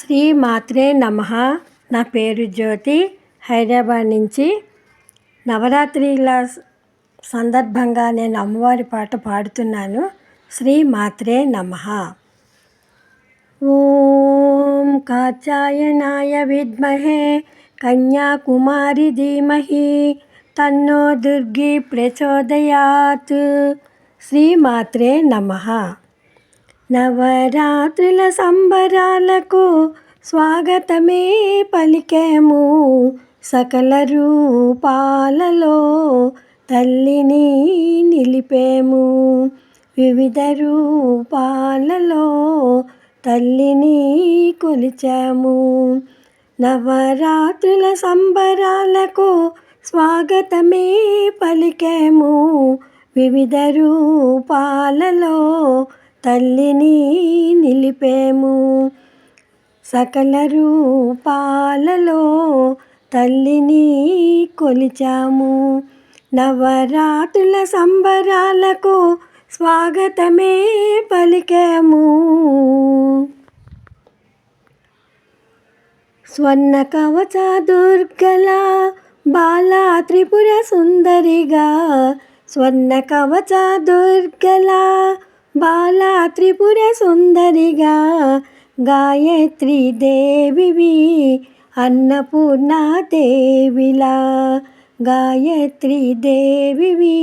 శ్రీ మాత్రే నమ. నా పేరు జ్యోతి. హైదరాబాద్ నుంచి నవరాత్రిల సందర్భంగా నేను అమ్మవారి పాట పాడుతున్నాను. శ్రీ మాత్రే నమ. ఓం కాచాయనాయ విద్మహే కన్యాకుమారి ధీమహి తన్నో దుర్గి ప్రచోదయాత్. శ్రీమాత్రే నమ. నవరాత్రుల సంబరాలకు స్వాగతమే పలికేము. సకల రూపాలలో తల్లిని నిలిపేము. వివిధ రూపాలలో తల్లిని కొలిచాము. నవరాత్రుల సంబరాలకు స్వాగతమే పలికేము. వివిధ రూపాలలో తల్లిని నిలిపేము. సకల రూపాలలో తల్లిని కొలిచాము. నవరాత్రుల సంబరాలకు స్వాగతమే పలికాము. స్వర్ణ కవచ దుర్గల బాలా త్రిపుర సుందరిగా స్వర్ణ కవచ దుర్గల బాలా త్రిపుర సుందరిగా గాయత్రి దేవివి అన్నపూర్ణ దేవిలా గాయత్రి దేవివి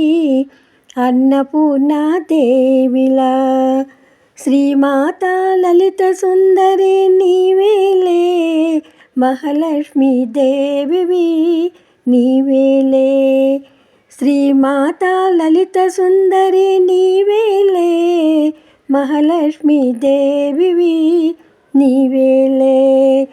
అన్నపూర్ణ దేవిలా. శ్రీమాత లలిత సుందరి నీవేలే మహాలక్ష్మి దేవివి నీవేలే శ్రీమాత లలిత సుందరి నీవే మహాలక్ష్మీ దేవివి నీవేలే.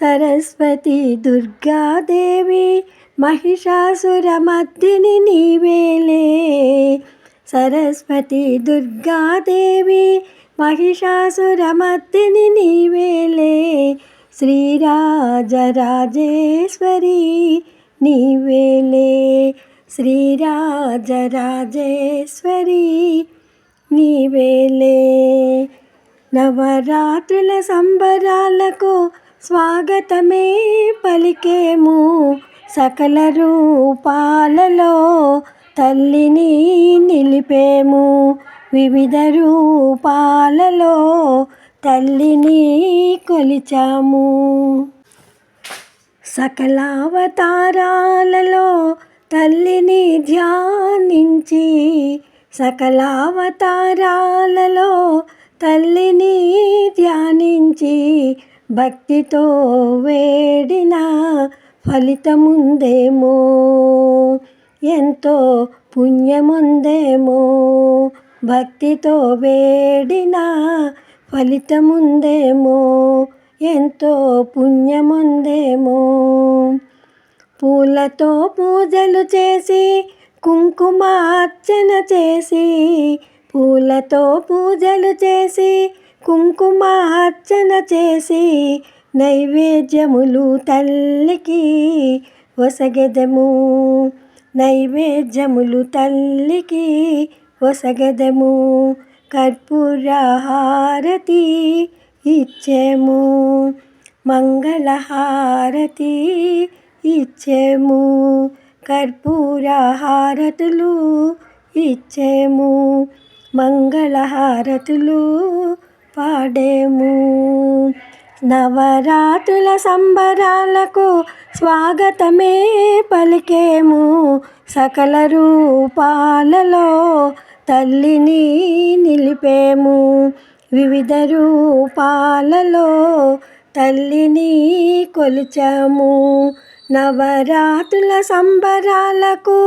సరస్వతి దుర్గాదేవి మహిషాసురమర్దిని నీవేలే. సరస్వతి దుర్గాదేవి మహిషాసురమర్దిని నీవేలే. శ్రీరాజరాజేశ్వరి నీవేలే. శ్రీరాజరాజేశ్వరి నీవేలే. నవరాత్రుల సంబరాలకు స్వాగతమే పలికేము సకల రూపాలలో తల్లిని నిలిపేము వివిధ రూపాలలో తల్లిని కొలిచాము. సకలావతారాలలో తల్లిని ధ్యానించి సకలావతారాలలో తల్లిని ధ్యానించి భక్తితో వేడిన ఫలితముందేమో? ఎంతో పుణ్యముందేమో? భక్తితో వేడిన ఫలితముందేమో? ఎంతో పుణ్యముందేమో? పూలతో పూజలు చేసి కుంకుమార్చన చేసి పూలతో పూజలు చేసి కుంకుమార్చన చేసి నైవేద్యములు తల్లికి వసగెదము. నైవేద్యములు తల్లికి వసగెదము. కర్పూరహారతి ఇచ్చేము. మంగళహారతి ఇచ్చేము. కర్పూర హారతులు ఇచ్చేము మంగళహారతులు పాడేము. నవరాత్రుల సంబరాలకు స్వాగతమే పలికేము సకల రూపాలలో తల్లిని నిలిపేము. వివిధ రూపాలలో తల్లిని కొలిచాము నవరాత్రుల సంబరాలకు